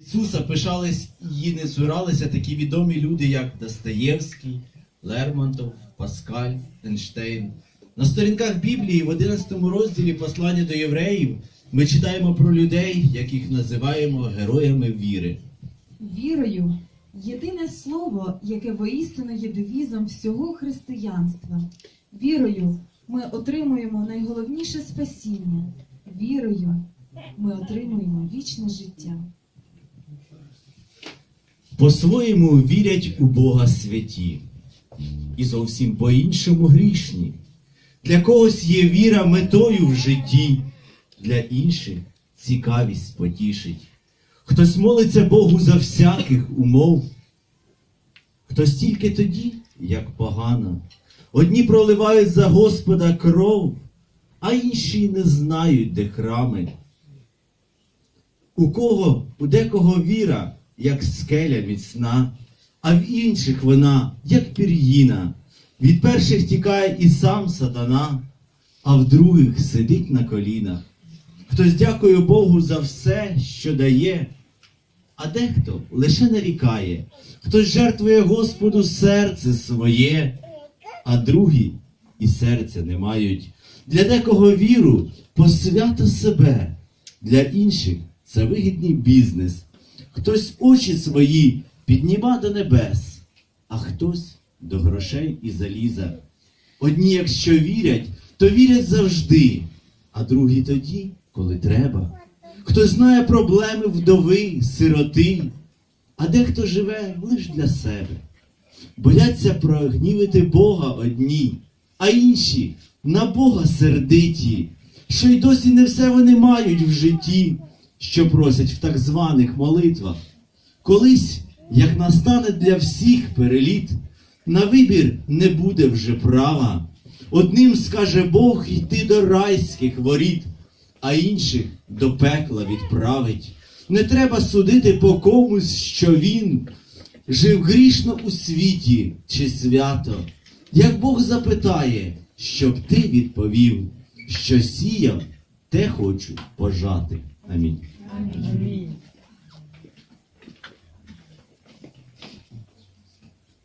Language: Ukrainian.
Ісуса пишались і не цуралися такі відомі люди, як Достоєвський, Лермонтов, Паскаль, Ейнштейн. На сторінках Біблії в 11 розділі послання до євреїв ми читаємо про людей, яких називаємо героями віри. Вірою єдине слово, яке воістину є девізом всього християнства. Вірою ми отримуємо найголовніше спасіння. Вірою ми отримуємо вічне життя. По-своєму вірять у Бога святі і зовсім по-іншому грішні. Для когось є віра метою в житті, для інших цікавість потішить. Хтось молиться Богу за всяких умов, хтось тільки тоді, як погано. Одні проливають за Господа кров, а інші не знають, де храми. У кого, у декого віра, як скеля міцна, а в інших вона, як пір'їна. Від перших тікає і сам сатана, а в других сидить на колінах. Хтось дякує Богу за все, що дає, а дехто лише нарікає, хтось жертвує Господу серце своє, а другі і серця не мають. Для декого віру посвято себе, для інших це вигідний бізнес. Хтось очі свої підніма до небес, а хтось до грошей і заліза. Одні, якщо вірять, то вірять завжди, а другі тоді, коли треба. Хтось знає проблеми вдови, сироти, а дехто живе лише для себе. Бояться прогнівити Бога одні, а інші на Бога сердиті, що й досі не все вони мають в житті, що просять в так званих молитвах. Колись, як настане для всіх переліт, на вибір не буде вже права. Одним скаже Бог йти до райських воріт, а інших до пекла відправить. Не треба судити по комусь, що він жив грішно у світі чи свято. Як Бог запитає, щоб ти відповів, що сіяв, те хочу пожати. Амінь. Амінь.